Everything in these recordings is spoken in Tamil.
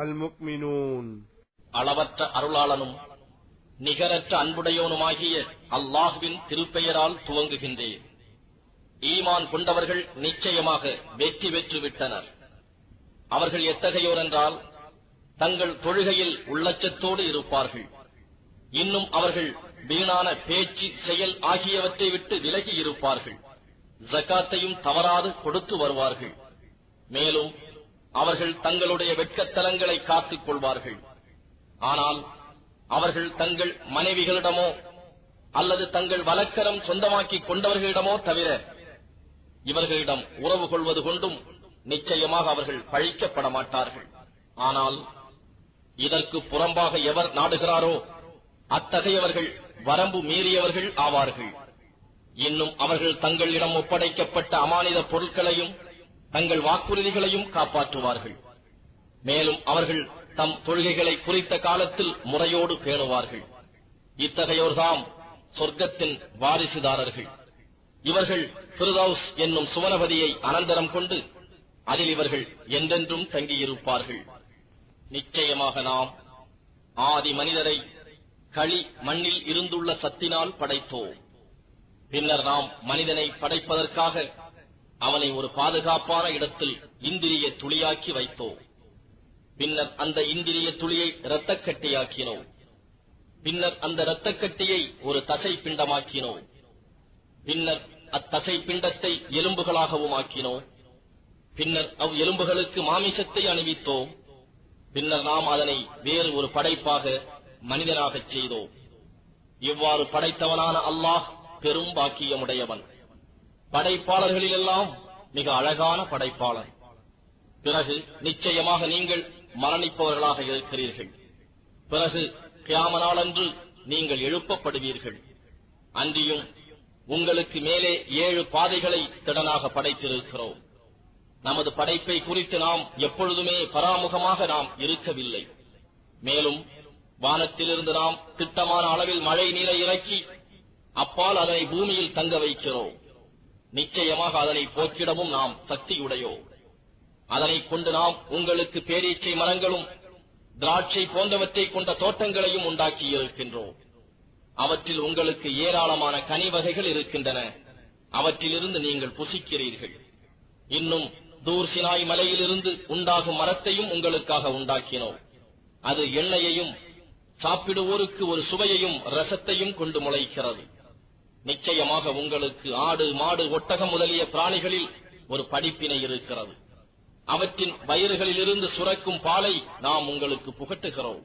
அல்முக்மினூன். அளவற்ற அருளாளனும் நிகரற்ற அன்புடையோனுமாகிய அல்லாஹுவின் திருப்பெயரால் துவங்குகின்றேன். ஈமான் கொண்டவர்கள் நிச்சயமாக வெற்றி பெற்று விட்டனர் அவர்கள் எத்தகையோர் என்றால் தங்கள் தொழுகையில் உள்ளச்சத்தோடு இருப்பார்கள். இன்னும் அவர்கள் வீணான பேச்சு செயல் ஆகியவற்றை விட்டு விலகி இருப்பார்கள். ஜக்காத்தையும் தவறாது கொடுத்து வருவார்கள். மேலும் அவர்கள் தங்களுடைய வெட்கத்தலங்களை காத்துக் கொள்வார்கள். ஆனால் அவர்கள் தங்கள் மனைவிகளிடமோ அல்லது தங்கள் வழக்கரம் சொந்தமாக்கிக் கொண்டவர்களிடமோ தவிர இவர்களிடம் உறவு கொள்வது கொண்டும் நிச்சயமாக அவர்கள் பழிக்கப்பட மாட்டார்கள். ஆனால் இதற்கு புறம்பாக எவர் நாடுகிறாரோ அத்தகையவர்கள் வரம்பு மீறியவர்கள் ஆவார்கள். இன்னும் அவர்கள் தங்களிடம் ஒப்படைக்கப்பட்ட அமானித பொருட்களையும் தங்கள் வாக்குறுதிகளையும் காப்பாற்றுவார்கள். மேலும் அவர்கள் தம் தொழுகைகளை குறித்த காலத்தில் முறையோடு பேணுவார்கள். இத்தகையோர்தாம் சொர்க்கத்தின் வாரிசுதாரர்கள். இவர்கள் பிரதௌஸ் என்னும் சுவனபதியை அனந்தரம் கொண்டு அதில் இவர்கள் என்றென்றும் தங்கியிருப்பார்கள். நிச்சயமாக நாம் ஆதி மனிதரை களி மண்ணில் இருந்துள்ள சத்தினால் படைத்தோம். பின்னர் நாம் மனிதனை படைப்பதற்காக அவனை ஒரு பாதுகாப்பான இடத்தில் இந்திரிய துளியாக்கி வைத்தோம். பின்னர் அந்த இந்திரிய துளியை இரத்தக்கட்டியாக்கினோம். பின்னர் அந்த இரத்தக்கட்டியை ஒரு தசை பிண்டமாக்கினோம் பின்னர் அத்தசை பிண்டத்தை எலும்புகளாகவும் ஆக்கினோம். பின்னர் அவ் எலும்புகளுக்கு மாமிசத்தை அணிவித்தோம். பின்னர் நாம் அதனை வேறு ஒரு படைப்பாக மனிதனாகச் செய்தோம். இவ்வாறு படைத்தவனான அல்லாஹ் பெரும் பாக்கியமுடையவன். படைப்பாளர்களிலெல்லாம் மிக அழகான படைப்பாளர். பிறகு நிச்சயமாக நீங்கள் மரணிப்பவர்களாக இருக்கிறீர்கள். பிறகு கியாம நாளன்று நீங்கள் எழுப்பப்படுவீர்கள். அன்றியும் உங்களுக்கு மேலே ஏழு பாதைகளை திடனாக படைத்திருக்கிறோம். நமது படைப்பை குறித்து நாம் எப்பொழுதுமே பராமுகமாக நாம் இருக்கவில்லை. மேலும் வானத்திலிருந்து நாம் திட்டமான அளவில் மழை நீரை இறக்கி அப்பால் அதனை பூமியில் தங்க வைக்கிறோம். நிச்சயமாக அதனை போக்கிடவும் நாம் சக்தியுடையோ. அதனை கொண்டு நாம் உங்களுக்கு பேரீச்சை மரங்களும் திராட்சை போன்றவற்றை கொண்ட தோட்டங்களையும் உண்டாக்கி இருக்கின்றோம். அவற்றில் உங்களுக்கு ஏராளமான கனி வகைகள் இருக்கின்றன. அவற்றிலிருந்து நீங்கள் புசிக்கிறீர்கள். இன்னும் தூர் சினாய் மலையிலிருந்து உண்டாகும் மரத்தையும் உங்களுக்காக உண்டாக்கினோம். அது எண்ணெயையும் சாப்பிடுவோருக்கு ஒரு சுவையையும் ரசத்தையும் கொண்டு முளைக்கிறது. நிச்சயமாக உங்களுக்கு ஆடு மாடு ஒட்டகம் முதலிய பிராணிகளில் ஒரு படிப்பினை இருக்கிறது. அவற்றின் வயிறுகளிலிருந்து சுரக்கும் பாலை நாம் உங்களுக்கு புகட்டுகிறோம்.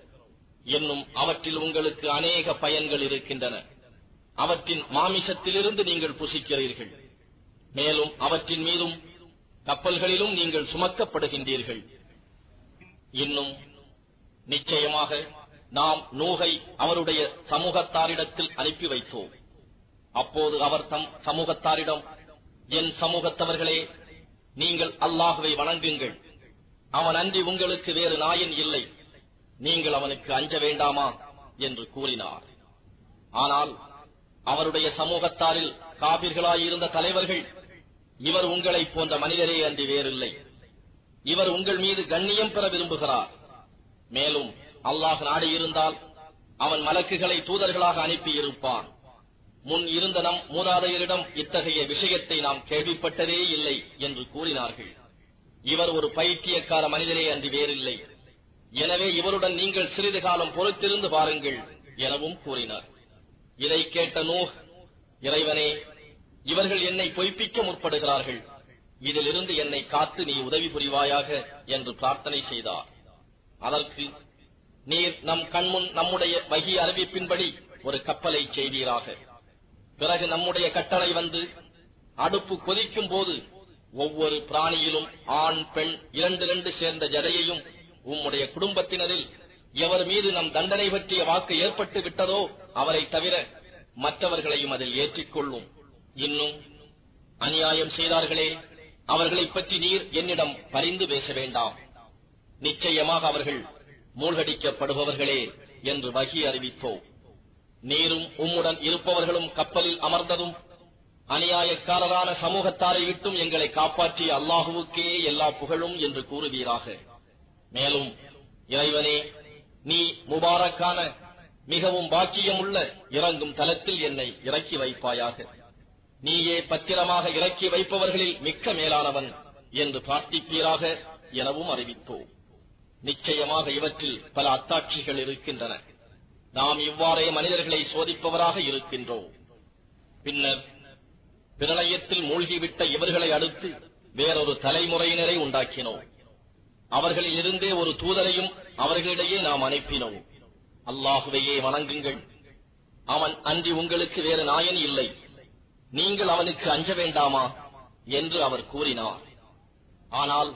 என்னும் அவற்றில் உங்களுக்கு அநேக பயன்கள் இருக்கின்றன. அவற்றின் மாமிசத்திலிருந்து நீங்கள் புசிக்கிறீர்கள். மேலும் அவற்றின் மீதும் கப்பல்களிலும் நீங்கள் சுமக்கப்படுகின்றீர்கள். இன்னும் நிச்சயமாக நாம் நூகை அவருடைய சமூகத்தாரிடத்தில் அனுப்பி வைத்தோம். அப்போது அவர் தம் சமூகத்தாரிடம் என் சமூகத்தவர்களே நீங்கள் அல்லாஹுவை வணங்குங்கள். அவன் அன்றி உங்களுக்கு வேறு நாயன் இல்லை. நீங்கள் அவனுக்கு அஞ்ச வேண்டாமா? என்று கூறினார். ஆனால் அவருடைய சமூகத்தாரில் காபிர்களாயிருந்த தலைவர்கள் இவர் உங்களைப் போன்ற மனிதரே அன்றி வேறில்லை. இவர் உங்கள் மீது கண்ணியம் பெற விரும்புகிறார். மேலும் அல்லாஹ் நாடியிருந்தால் அவன் மலக்குகளை தூதர்களாக அனுப்பியிருப்பான். முன் இருந்த நம் மூதாதையரிடம் இத்தகைய விஷயத்தை நாம் கேள்விப்பட்டதே இல்லை என்று கூறினார்கள். இவர் ஒரு பைத்தியக்கார மனிதரே அன்றி வேறில்லை. எனவே இவருடன் நீங்கள் சிறிது காலம் பொறுத்திருந்து பாருங்கள் எனவும் கூறினார். இதை கேட்ட நூஹ் இறைவனே இவர்கள் என்னை பொய்ப்பிக்க முற்படுகிறார்கள். இதிலிருந்து என்னை காத்து நீ உதவி புரிவாயாக என்று பிரார்த்தனை செய்தார். அதற்கு நீர் நம் கண்முன் நம்முடைய வகி அறிவிப்பின்படி ஒரு கப்பலை செய்வீராக பிறகு நம்முடைய கட்டளை வந்து அடுப்பு கொதிக்கும் போது ஒவ்வொரு பிராணியிலும் ஆண் பெண் இரண்டு இரண்டு சேர்ந்த ஜடையையும் உம்முடைய குடும்பத்தினரில் எவர் மீது நம் தண்டனை பற்றிய வாக்கு ஏற்பட்டு விட்டதோ அவரை தவிர மற்றவர்களையும் அதில் ஏற்றிக்கொள்ளும். இன்னும் அநியாயம் செய்தார்களே அவர்களை பற்றி நீர் என்னிடம் பரிந்து பேச வேண்டாம். நிச்சயமாக அவர்கள் மூழ்கடிக்கப்படுபவர்களே என்று வகி அறிவித்தோம். நீரும் உம்முடன் இருப்பவர்களும் கப்பலில் அமர்ந்ததும் அநியாயக்காரரான சமூகத்தாரை விட்டும் எங்களை காப்பாற்றிய அல்லாஹுவுக்கே எல்லா புகழும் என்று கூறுவீராக. மேலும் இறைவனே நீ முபாரக்கான மிகவும் பாக்கியமுள்ள இறங்கும் தலத்தில் என்னை இறக்கி வைப்பாயாக. நீயே பத்திரமாக இறக்கி வைப்பவர்களில் மிக்க மேலானவன் என்று பிரார்த்திப்பீராக எனவும் அறிவித்தோம் நிச்சயமாக இவற்றில் பல அத்தாட்சிகள் இருக்கின்றன. நாம் இவ்வாறே மனிதர்களை சோதிப்பவராக இருக்கின்றோம். பின்னர் பிரளயத்தில் மூழ்கிவிட்ட இவர்களை அடுத்து வேறொரு தலைமுறையினரை உண்டாக்கினோம். அவர்களில் இருந்தே ஒரு தூதரையும் அவர்களிடையே நாம் அனுப்பினோம். அல்லாஹுவையே வணங்குங்கள். அவன் அன்றி உங்களுக்கு வேறு நாயன் இல்லை. நீங்கள் அவனுக்கு அஞ்ச வேண்டாமா? என்று அவர் கூறினார். ஆனால்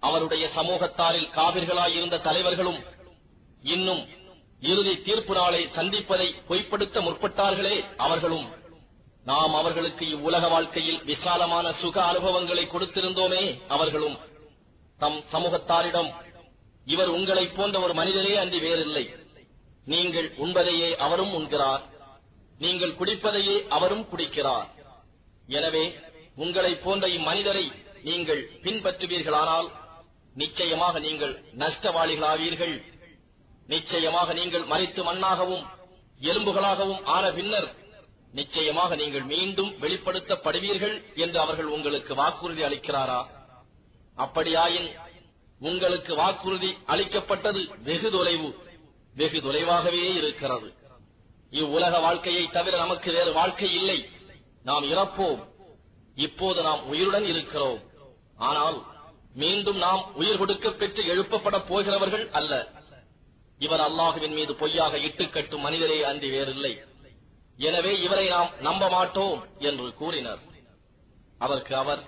அவருடைய சமூகத்தாரில் காவிர்களாயிருந்த தலைவர்களும் இன்னும் இறுதி தீர்ப்பு நாளை சந்திப்பதை பொய்ப்படுத்த முற்பட்டார்களே அவர்களும். நாம் அவர்களுக்கு இவ்வுலக வாழ்க்கையில் விசாலமான சுக அனுபவங்களை கொடுத்திருந்தோமே அவர்களும். தம் சமூகத்தாரிடம் இவர் உங்களைப் போன்ற ஒரு மனிதரே அன்றி வேறில்லை. நீங்கள் உண்பதையே அவரும் உண்கிறார். நீங்கள் குடிப்பதையே அவரும் குடிக்கிறார். எனவே உங்களைப் போன்ற இம்மனிதரை நீங்கள் பின்பற்றுவீர்களானால் நிச்சயமாக நீங்கள் நஷ்டவாளிகளாவீர்கள். நிச்சயமாக நீங்கள் மறித்து மண்ணாகவும் எலும்புகளாகவும் ஆன பின்னர் நிச்சயமாக நீங்கள் மீண்டும் வெளிப்படுத்தப்படுவீர்கள் என்று அவர்கள் உங்களுக்கு வாக்குறுதி அளிக்கிறாரா? அப்படியாயின் உங்களுக்கு வாக்குறுதி அளிக்கப்பட்டது வெகு தொலைவு வெகு தொலைவாகவே இருக்கிறது. இவ்வுலக வாழ்க்கையை தவிர நமக்கு வேறு வாழ்க்கை இல்லை. நாம் இறப்போம். இப்போது நாம் உயிருடன் இருக்கிறோம். ஆனால் மீண்டும் நாம் உயிர் கொடுக்க பெற்று எழுப்பப்படப் போகிறவர்கள் அல்ல. இவர் அல்லாஹுவின் மீது பொய்யாக இட்டுக்கட்டும் மனிதரே அன்றி வேறில்லை. எனவே இவரை நாம் நம்ப மாட்டோம் என்று கூறினர். அதற்கு அவர்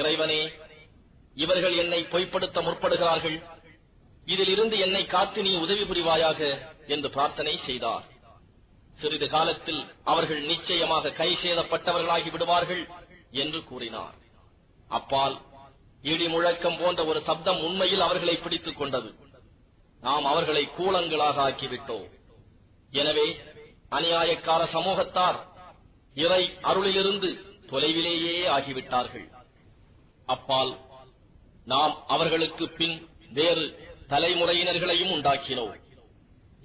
இறைவனே இவர்கள் என்னை பொய்ப்படுத்த முற்படுகிறார்கள். இதிலிருந்து என்னை காத்து நீ உதவி புரிவாயாக என்று பிரார்த்தனை செய்தார். சிறிது காலத்தில் அவர்கள் நிச்சயமாக கை சேதப்பட்டவர்களாகி விடுவார்கள் என்று கூறினார். அப்பால் இடி முழக்கம் போன்ற ஒரு சப்தம் உண்மையில் அவர்களை பிடித்துக் கொண்டது. நாம் அவர்களை கூலங்களாக ஆக்கிவிட்டோம். எனவே அநியாயக்கார சமூகத்தார் இறை அருளிலிருந்து தொலைவிலேயே ஆகிவிட்டார்கள். அப்பால் நாம் அவர்களுக்கு பின் வேறு தலைமுறையினர்களையும் உண்டாக்கினோம்.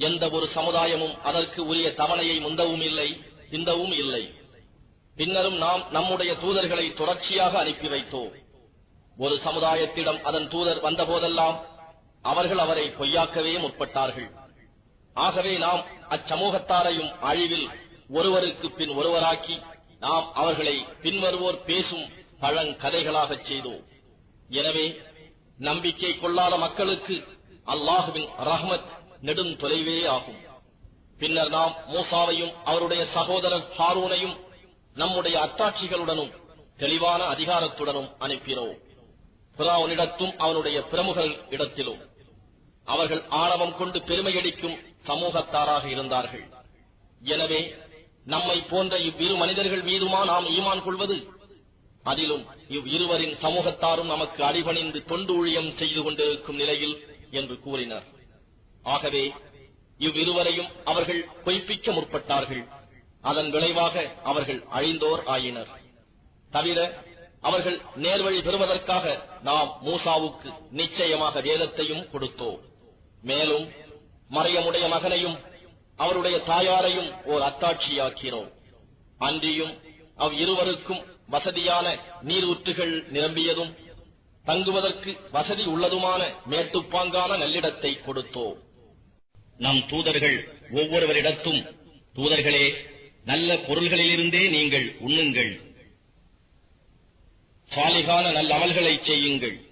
எந்த ஒரு சமுதாயமும் அதற்கு உரிய தவணையை முந்தவும் இல்லை பிந்தவும் இல்லை. பின்னரும் நாம் நம்முடைய தூதர்களை தொடர்ச்சியாக அனுப்பி வைத்தோம். ஒரு சமுதாயத்திடம் அதன் தூதர் வந்தபோதெல்லாம் அவர்கள் அவரை பொய்யாக்கவே முற்பட்டார்கள். ஆகவே நாம் அச்சமூகத்தாரையும் அழிவில் ஒருவருக்கு பின் ஒருவராக்கி நாம் அவர்களை பின்வருவோர் பேசும் பழங்கதைகளாகச் செய்தோம். எனவே நம்பிக்கை கொள்ளாத மக்களுக்கு அல்லாஹுவின் ரஹ்மத் நெடும் தொலைவே ஆகும். பின்னர் நாம் மூசாவையும் அவருடைய சகோதரர் ஹாரூனையும் நம்முடைய அத்தாட்சிகளுடனும் தெளிவான அதிகாரத்துடனும் அனுப்பினோம். பிராவுனிடத்தும் அவனுடைய பிரமுகர் இடத்திலும். அவர்கள் ஆணவம் கொண்டு பெருமையடிக்கும் சமூகத்தாராக இருந்தார்கள். எனவே நம்மை போன்ற இவ்விரு மனிதர்கள் மீதுமா நாம் ஈமான் கொள்வது? அதிலும் இவ்விருவரின் சமூகத்தாரும் நமக்கு அடிபணிந்து தொண்டு ஊழியம் செய்து கொண்டிருக்கும் நிலையில் என்று கூறினர். ஆகவே இவ்விருவரையும் அவர்கள் பொய்ப்பிக்க முற்பட்டார்கள். அதன் விளைவாக அவர்கள் அழிந்தோர் ஆயினர். தவிர அவர்கள் நேர்வழி பெறுவதற்காக நாம் மூசாவுக்கு நிச்சயமாக வேதத்தையும் கொடுத்தோம். மேலும் மறையமுடைய மகனையும் அவருடைய தாயாரையும் ஓர் அத்தாட்சியாக்கிறோம் அன்றியும் அவ் இருவருக்கும் வசதியான நீரூற்றுகள் நிரம்பியதும் தங்குவதற்கு வசதி உள்ளதுமான மேட்டுப்பாங்கான நல்லிடத்தை கொடுத்தோம். நம் தூதர்கள் ஒவ்வொருவரிடத்தும் தூதர்களே நல்ல பொருள்களிலிருந்தே நீங்கள் உண்ணுங்கள். சாலிகான நல்ல அமல்களை செய்யுங்கள்.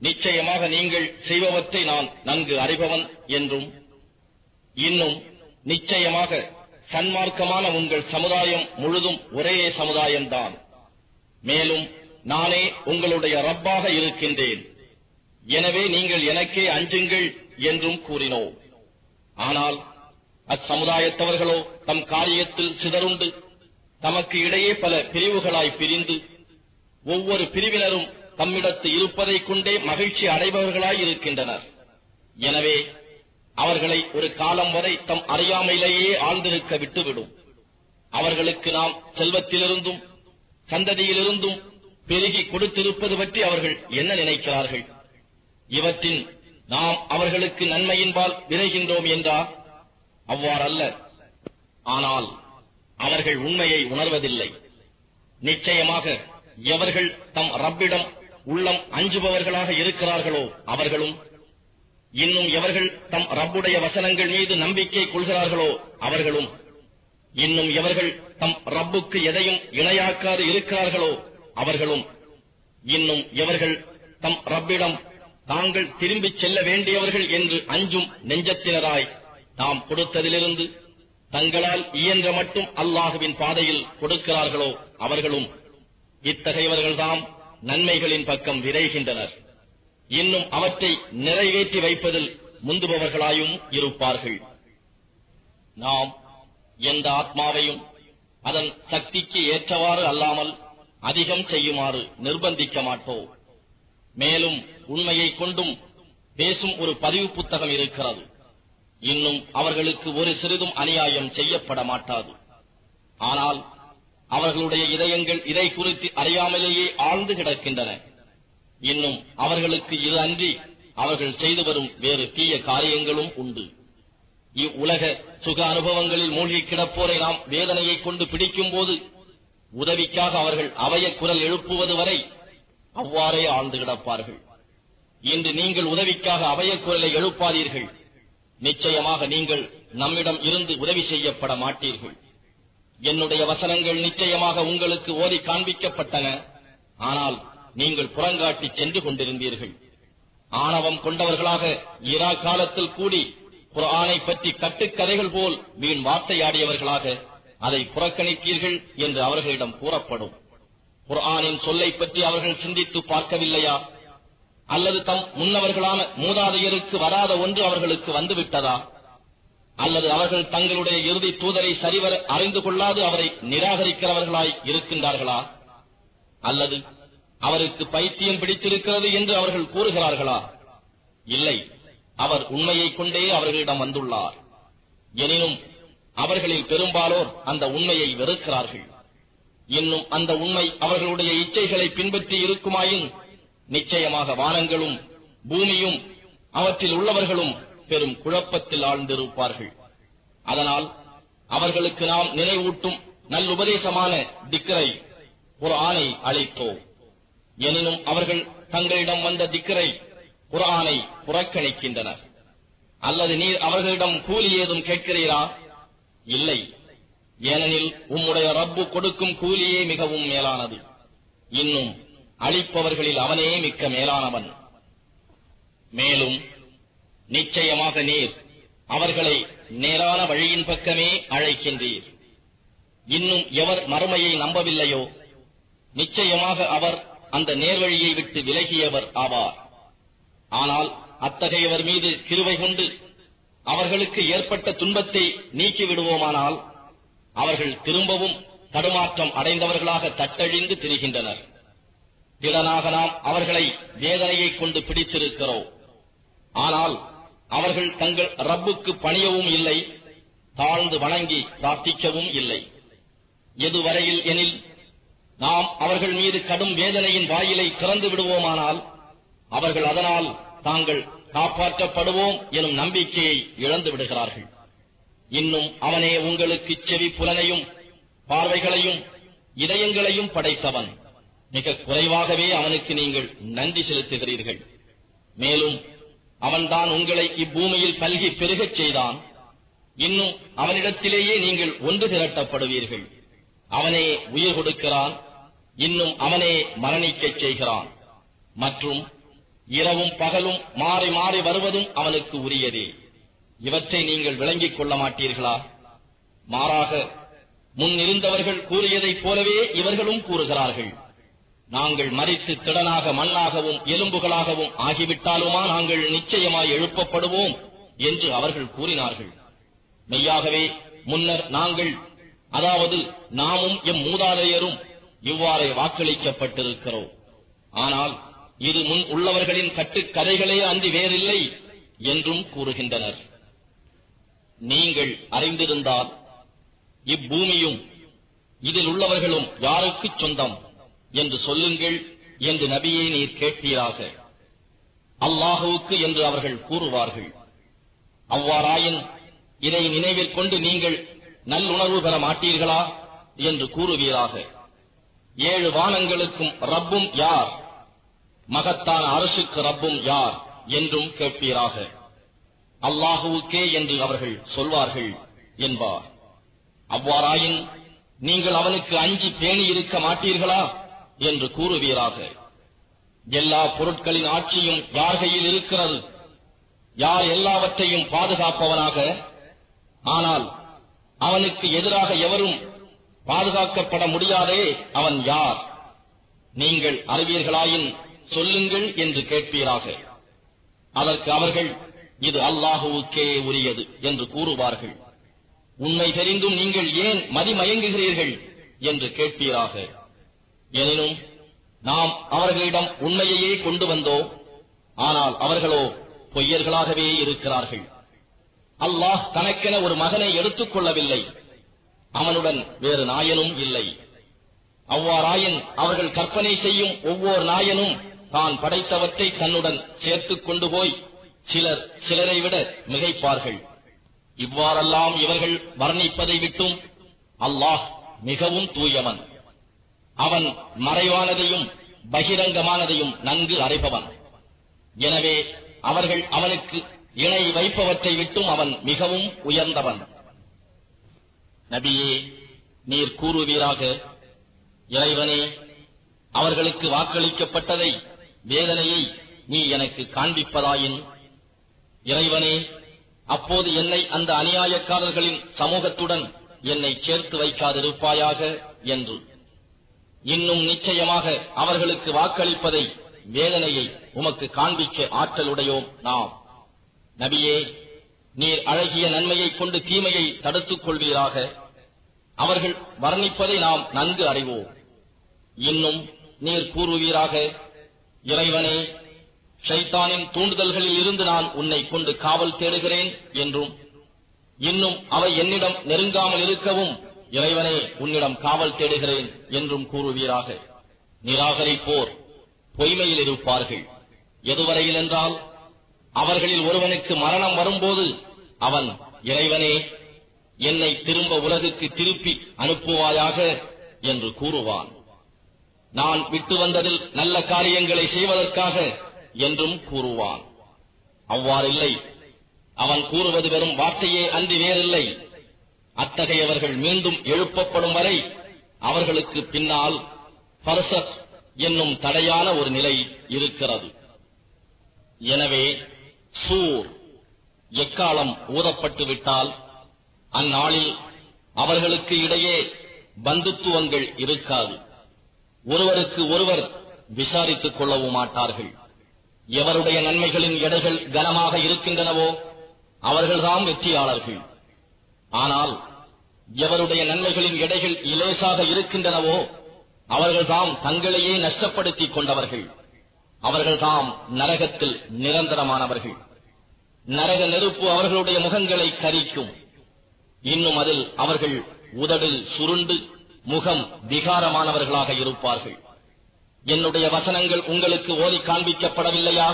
நிச்சயமாக நீங்கள் செய்பவற்றை நான் நன்கு அறிபவன் என்றும் இன்னும் நிச்சயமாக சன்மார்க்கமான உங்கள் சமுதாயம் முழுதும் ஒரே சமுதாயம்தான். மேலும் நானே உங்களுடைய ரப்பாக இருக்கின்றேன். எனவே நீங்கள் எனக்கே அஞ்சுங்கள் என்றும் கூறினோம். ஆனால் அச்சமுதாயத்தவர்களோ தம் காரியத்தில் சிதறுண்டு தமக்கு இடையே பல பிரிவுகளாய் பிரிந்து ஒவ்வொரு பிரிவினரும் தம்மிடத்து இருப்பதைக் கொண்டே மகிழ்ச்சி அடைபவர்களாய் இருக்கின்றனர். எனவே அவர்களை ஒரு காலம் வரை தம் அறியாமையிலேயே ஆழ்ந்திருக்க விட்டுவிடும். அவர்களுக்கு நாம் செல்வத்திலிருந்தும் சந்ததியிலிருந்தும் பெருகி கொடுத்திருப்பது பற்றி அவர்கள் என்ன நினைக்கிறார்கள்? இவற்றின் நாம் அவர்களுக்கு நன்மையின்பால் விரைகின்றோம் என்றா? அவ்வாறல்ல. ஆனால் அவர்கள் உண்மையை உணர்வதில்லை. நிச்சயமாக எவர்கள் தம் ரப்பிடம் உள்ளம் அஞ்சுபவர்களாக இருக்கிறார்களோ அவர்களும்? இன்னும் எவர்கள் தம் ரப்புடைய வசனங்கள் மீது நம்பிக்கை கொள்கிறார்களோ அவர்களும்? இன்னும் எவர்கள் தம் ரப்புக்கு எதையும் இணையாக்காது இருக்கிறார்களோ அவர்களும்? இன்னும் எவர்கள் தம் ரப்பிடம் தாங்கள் திரும்பிச் செல்ல வேண்டியவர்கள் என்று அஞ்சும் நெஞ்சத்தினராய் நாம் கொடுத்ததிலிருந்து தங்களால் இயன்ற மட்டும் அல்லாஹுவின் பாதையில் கொடுக்கிறார்களோ அவர்களும்? இத்தகையவர்கள்தாம் நன்மைகளின் பக்கம் விரைகின்றனர். இன்னும் அவற்றை நிறைவேற்றி வைப்பதில் முந்துபவர்களாயும் இருப்பார்கள். நாம் எந்த ஆத்மாவையும் அதன் சக்திக்கு ஏற்றவாறு அல்லாமல் அதிகம் செய்யுமாறு நிர்பந்திக்க மாட்டோம். மேலும் உண்மையை கொண்டும் பேசும் ஒரு பதிவு புத்தகம் இருக்கிறது. இன்னும் அவர்களுக்கு ஒரு சிறிதும் அநியாயம் செய்யப்பட மாட்டாது. ஆனால் அவர்களுடைய இதயங்கள் இதை குறித்து அறியாமலேயே ஆழ்ந்து கிடக்கின்றன. இன்னும் அவர்களுக்கு இது அன்றி அவர்கள் செய்து வரும் வேறு தீய காரியங்களும் உண்டு. இவ்வுலக சுக அனுபவங்களில் மூழ்கி கிடப்போரை நாம் வேதனையை கொண்டு பிடிக்கும் போது உதவிக்காக அவர்கள் அவய குரல் எழுப்புவது வரை அவ்வாறே ஆழ்ந்து கிடப்பார்கள். இன்று நீங்கள் உதவிக்காக அவைய குரலை எழுப்பாதீர்கள். நிச்சயமாக நீங்கள் நம்மிடம் இருந்து உதவி செய்யப்பட மாட்டீர்கள். என்னுடைய வசனங்கள் நிச்சயமாக உங்களுக்கு ஓதி காண்பிக்கப்பட்டன. ஆனால் நீங்கள் புறங்காட்டி சென்று கொண்டிருந்தீர்கள். ஆணவம் கொண்டவர்களாக இரா காலத்தில் கூடி குர்ஆனை பற்றி கட்டுக்கதைகள் போல் வீண் வார்த்தையாடியவர்களாக அதை புறக்கணித்தீர்கள் என்று அவர்களிடம் கூறப்படும். குரானின் சொல்லை பற்றி அவர்கள் சிந்தித்து பார்க்கவில்லையா? அல்லது தம் முன்னவர்களான மூதாதையருக்கு வராத ஒன்று அவர்களுக்கு வந்துவிட்டதா? அல்லது அவர்கள் தங்களுடைய இறுதி தூதரை சரிவர அறிந்து கொள்ளாது அவரை நிராகரிக்கிறவர்களாய் இருக்கின்றார்களா? அல்லது அவருக்கு பைத்தியம் பிடித்திருக்கிறது என்று அவர்கள் கூறுகிறார்களா? இல்லை. அவர் உண்மையைக் கொண்டே அவர்களிடம் வந்துள்ளார். எனினும் அவர்களில் பெரும்பாலோர் அந்த உண்மையை வெறுக்கிறார்கள். இன்னும் அந்த உண்மை அவர்களுடைய இச்சைகளை பின்பற்றி இருக்குமாயின் நிச்சயமாக வானங்களும் பூமியும் அவற்றில் உள்ளவர்களும் பெரும் குழப்பத்தில் ஆழ்ந்திருப்பார்கள். அதனால் அவர்களுக்கு நாம் நினைவூட்டும் நல்லுபதேசமான திக்கரை குரானை அழைத்தோம் எனினும் அவர்கள் தங்களிடம் வந்த திக்கரை குரானை புறக்கணிக்கின்றனர். அல்லது நீர் அவர்களிடம் கூலி ஏதும் கேட்கிறீரா? இல்லை. ஏனெனில் உம்முடைய ரப்பு கொடுக்கும் கூலியே மிகவும் மேலானது. இன்னும் அளிப்பவர்களில் அவனே மிக்க மேலானவன். மேலும் நிச்சயமாக நீர் அவர்களை நேரான வழியின் பக்கமே அழைக்கின்றீர். இன்னும் எவர் மறுமையை நம்பவில்லையோ? நிச்சயமாக அவர் அந்த நேர்வழியை விட்டு விலகியவர் ஆவார். ஆனால் அத்தகையவர் மீது கிருவை கொண்டு அவர்களுக்கு ஏற்பட்ட துன்பத்தை நீக்கிவிடுவோமானால் அவர்கள் திரும்பவும் தடுமாற்றம் அடைந்தவர்களாக தட்டழிந்து திரிகின்றனர். திடனாக நாம் அவர்களை வேதனையைக் கொண்டு பிடித்திருக்கிறோம். ஆனால் அவர்கள் தங்கள் ரப்புக்கு பணியவும் இல்லை தாழ்ந்து வணங்கி பிரார்த்திக்கவும் இல்லை. எதுவரையில் எனில் நாம் அவர்கள் மீது கடும் வேதனையின் வாயிலை திறந்து விடுவோமானால் அவர்கள் அதனால் தாங்கள் காப்பாற்றப்படுவோம் எனும் நம்பிக்கையை இழந்து விடுகிறார்கள். இன்னும் அவனே உங்களுக்கு செவி புலனையும் பார்வைகளையும் இதயங்களையும் படைத்தவன். மிக குறைவாகவே அவனுக்கு நீங்கள் நன்றி செலுத்துகிறீர்கள். மேலும் அவன்தான் உங்களை இப்பூமியில் பல்கி பெருகச் செய்தான். இன்னும் அவனிடத்திலேயே நீங்கள் ஒன்று திரட்டப்படுவீர்கள். அவனே உயிர் கொடுக்கிறான். இன்னும் அவனே மரணிக்கச் செய்கிறான். மற்றும் இரவும் பகலும் மாறி மாறி வருவதும் அவனுக்கு உரியதே. இவற்றை நீங்கள் விளங்கிக் கொள்ள மாட்டீர்களா? மாறாக முன் இருந்தவர்கள் கூறியதைப் போலவே இவர்களும் கூறுகிறார்கள். நாங்கள் மறித்து திடனாக மண்ணாகவும் எலும்புகளாகவும் ஆகிவிட்டாலுமா நாங்கள் நிச்சயமாய் எழுப்பப்படுவோம் என்று அவர்கள் கூறினார்கள். மெய்யாகவே முன்னர் நாங்கள் அதாவது நாமும் எம் மூதாதையரும் இவ்வாறே வாக்களிக்கப்பட்டிருக்கிறோம். ஆனால் இது முன் உள்ளவர்களின் கட்டுக்கதைகளே அன்றி வேறில்லை என்றும் கூறுகின்றனர். நீங்கள் அறிந்திருந்தால் இப்பூமியும் இதில் உள்ளவர்களும் யாருக்குச் சொந்தம்? என்று சொல்லுங்கள் என்று நபியை நீர் கேட்பீராக. அல்லாஹுவுக்கு என்று அவர்கள் கூறுவார்கள். அவ்வாறாயின் இதை நினைவிற்கொண்டு நீங்கள் நல்லுணர்வு பெற மாட்டீர்களா என்று கூறுவீராக. ஏழு வானங்களுக்கும் ரப்பும் யார்? மகத்தான அரசுக்கு ரப்பும் யார்? என்றும் கேட்பீராக. அல்லாஹுவுக்கே என்று அவர்கள் சொல்வார்கள் என்பார். அவ்வாறாயின் நீங்கள் அவனுக்கு அஞ்சி பேணி இருக்க மாட்டீர்களா? என்று கூறுவீராக. எல்லா பொருட்களின் ஆட்சியும் யார் கையில் இருக்கிறது? யார் எல்லாவற்றையும் பாதுகாப்பவனாக? ஆனால் அவனுக்கு எதிராக எவரும் பாதுகாக்கப்பட முடியாதே அவன் யார்? நீங்கள் அறிவீர்களாயின் சொல்லுங்கள் என்று கேட்பீராக. அதற்கு அவர்கள் இது அல்லாஹுவுக்கே உரியது என்று கூறுவார்கள். உண்மை தெரிந்தும் நீங்கள் ஏன் மதிமயங்குகிறீர்கள்? என்று கேட்பீராக. எனினும் நாம் அவர்களிடம் உண்மையையே கொண்டு வந்தோம். ஆனால் அவர்களோ பொய்யர்களாகவே இருக்கிறார்கள். அல்லாஹ் தனக்கென ஒரு மகனை எடுத்துக் கொள்ளவில்லை. அவனுடன் வேறு நாயனும் இல்லை. அவ்வாறாயின் அவர்கள் கற்பனை செய்யும் ஒவ்வொரு நாயனும் தான் படைத்தவற்றை தன்னுடன் சேர்த்துக் கொண்டு போய் சிலர் சிலரை விட மிகைப்பார்கள். இவ்வாறெல்லாம் இவர்கள் வர்ணிப்பதை விட்டும் அல்லாஹ் மிகவும் தூயவன். அவன் மறைவானதையும் பகிரங்கமானதையும் நன்கு அறிபவன். எனவே அவர்கள் அவனுக்கு இணை வைப்பவற்றை விட்டும் அவன் மிகவும் உயர்ந்தவன். நபியே நீர் கூறுவீராக இறைவனே அவர்களுக்கு வாக்களிக்கப்பட்டதை வேதனையை நீ எனக்கு காண்பிப்பதாயின் இறைவனே அப்போது என்னை அந்த அநியாயக்காரர்களின் சமூகத்துடன் என்னை சேர்த்து வைக்காதிருப்பாயாக என்று. இன்னும் நிச்சயமாக அவர்களுக்கு வாக்களிப்பதை வேதனையை உமக்கு காண்பிக்க ஆற்றலுடையோம் நாம். நபியே நீர் அழகிய நன்மையைக் கொண்டு தீமையை தடுத்துக் கொள்வீராக. அவர்கள் வர்ணிப்பதை நாம் நன்கு அறிவோம். இன்னும் நீர் கூறுவீராக இறைவனே ஷைத்தானின் தூண்டுதல்களில் இருந்து நான் உன்னை கொண்டு காவல் தேடுகிறேன் என்றும் இன்னும் அவை என்னிடம் நெருங்காமல் இருக்கவும் இறைவனே உன்னிடம் காவல் தேடுகிறேன் என்றும் கூறுவீராக. நிராகரிப்போர் பொய்மையில் இருப்பார்கள். எதுவரையில் என்றால் அவர்களில் ஒருவனுக்கு மரணம் வரும்போது அவன் இறைவனே என்னை திரும்ப உலகுக்கு திருப்பி அனுப்புவாயாக என்று கூறுவான். நான் விட்டு வந்ததில் நல்ல காரியங்களை செய்வதற்காக என்றும் கூறுவான். அவ்வாறில்லை. அவன் கூறுவது வெறும் வார்த்தையே அன்றி வேறில்லை. அத்தகையவர்கள் மீண்டும் எழுப்பப்படும் வரை அவர்களுக்கு பின்னால் பர்சத் என்னும் தடையான ஒரு நிலை இருக்கிறது. எனவே சூர் எக்காலம் ஊதப்பட்டுவிட்டால் அந்நாளில் அவர்களுக்கு இடையே பந்துத்துவங்கள் இருக்காது. ஒருவருக்கு ஒருவர் விசாரித்துக் கொள்ளவும் மாட்டார்கள். எவருடைய நன்மைகளின் எடைகள் கனமாக இருக்கின்றனவோ அவர்கள்தான் வெற்றியாளர்கள். ஆனால் எவருடைய நன்மைகளின் எடைகள் இலேசாக இருக்கின்றனவோ அவர்கள்தாம் தங்களையே நஷ்டப்படுத்திக் கொண்டவர்கள். அவர்கள்தாம் நரகத்தில் நிரந்தரமானவர்கள். நரக நெருப்பு அவர்களுடைய முகங்களை கரிக்கும். இன்னும் அதில் அவர்கள் உதடில் சுருண்டு முகம் விகாரமானவர்களாக இருப்பார்கள். என்னுடைய வசனங்கள் உங்களுக்கு ஓதி காண்பிக்கப்படவில்லையா?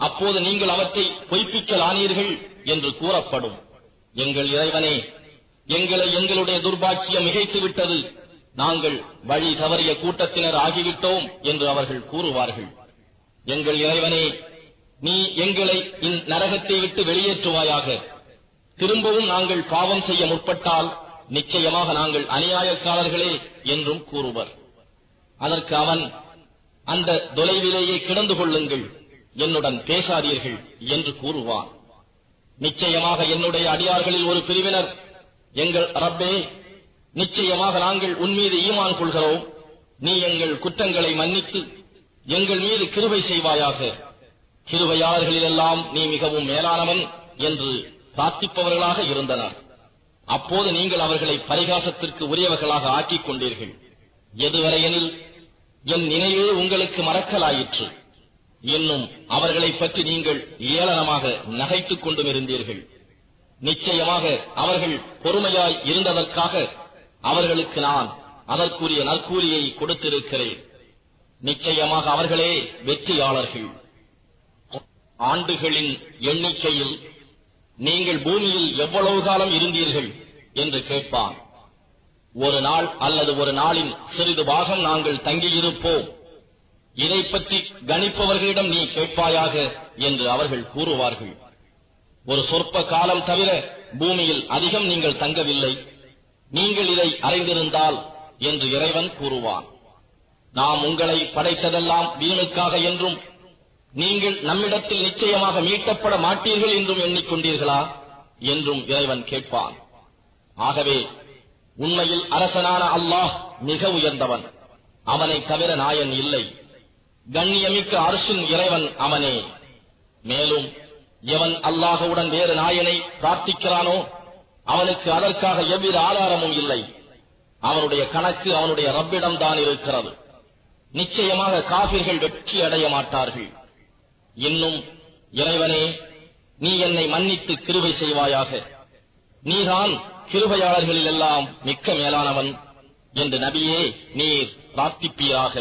அப்போது நீங்கள் அவற்றை பொய்ப்பிக்கலானீர்கள் என்று கூறப்படும். எங்கள் இறைவனே எங்களை எங்களுடைய துர்பாட்சியம் மிகைத்து விட்டது. நாங்கள் வழி தவறிய கூட்டத்தினர் ஆகிவிட்டோம் என்று அவர்கள் கூறுவார்கள். எங்கள் இறைவனே நீ எங்களை இந்நரகத்தை விட்டு வெளியேற்றுவாயாக. திரும்பவும் நாங்கள் பாவம் செய்ய முற்பட்டால் நிச்சயமாக நாங்கள் அநியாயக்காரர்களே என்றும் கூறுவர். அதற்கு அவன் அந்த தொலைவிலேயே கிடந்து கொள்ளுங்கள் என்னுடன் பேசாதீர்கள் என்று கூறுவான். நிச்சயமாக என்னுடைய அடியார்களில் ஒரு பிரிவினர். எங்கள் ரப்பே நிச்சயமாக நாங்கள் உன்மீது ஈமான் கொள்கிறோம். நீ எங்கள் குற்றங்களை மன்னித்து எங்கள் மீது கிருவை செய்வாயாக. கிருபையாளர்களிலெல்லாம் நீ மிகவும் மேலானவன் என்று பிரார்த்திப்பவர்களாக இருந்தனர். அப்போது நீங்கள் அவர்களை பரிகாசத்திற்கு உரியவர்களாக ஆக்கிக் கொண்டீர்கள். எதுவரையெனில் என் நினைவே உங்களுக்கு மறக்கலாயிற்று. இன்னும் அவர்களைப் பற்றி நீங்கள் ஏளனமாக நகைத்துக் கொண்டும் இருந்தீர்கள் நிச்சயமாக அவர்கள் பொறுமையாய் இருந்ததற்காக அவர்களுக்கு நான் அதற்குரிய நற்கூலியை கொடுத்திருக்கிறேன். நிச்சயமாக அவர்களே வெற்றியாளர்கள். ஆண்டுகளின் எண்ணிக்கையில் நீங்கள் பூமியில் எவ்வளவு காலம் இருந்தீர்கள் என்று கேட்பான். ஒரு நாள் அல்லது ஒரு நாளின் சிறிது பாகம் நாங்கள் தங்கியிருப்போம். இதை பற்றி கணிப்பவர்களிடம் நீ கேட்பாயாக என்று அவர்கள் கூறுவார்கள். ஒரு சொற்ப காலம் தவிர பூமியில் அதிகம் நீங்கள் தங்கவில்லை. நீங்கள் இதை அறிந்திருந்தால் என்று இறைவன் கூறுவான். நாம் உங்களை படைத்ததெல்லாம் வீணுக்காக என்றும் நீங்கள் நம்மிடத்தில் நிச்சயமாக மீட்டப்பட மாட்டீர்கள் என்றும் எண்ணிக்கொண்டீர்களா என்றும் இறைவன் கேட்பான். ஆகவே உண்மையில் அரசனான அல்லாஹ் மிக உயர்ந்தவன். அவனை தவிர நாயன் இல்லை. கண்ணியமிக்க அரசின் இறைவன் அவனே. மேலும் எவன் அல்லாஹவுடன் வேறு நாயனை பிரார்த்திக்கிறானோ அவனுக்கு அதற்காக எவ்வித ஆதாரமும் இல்லை. அவனுடைய கணக்கு அவனுடைய ரப்பிடம் தான் இருக்கிறது. நிச்சயமாக காபிர்கள் வெற்றி அடைய மாட்டார்கள். இன்னும் இறைவனே நீ என்னை மன்னித்து கிருபை செய்வாயாக. நீதான் கிருபையாளர்களில் எல்லாம் மிக்க மேலானவன் என்று நபியே நீர் பிரார்த்திப்பீராக.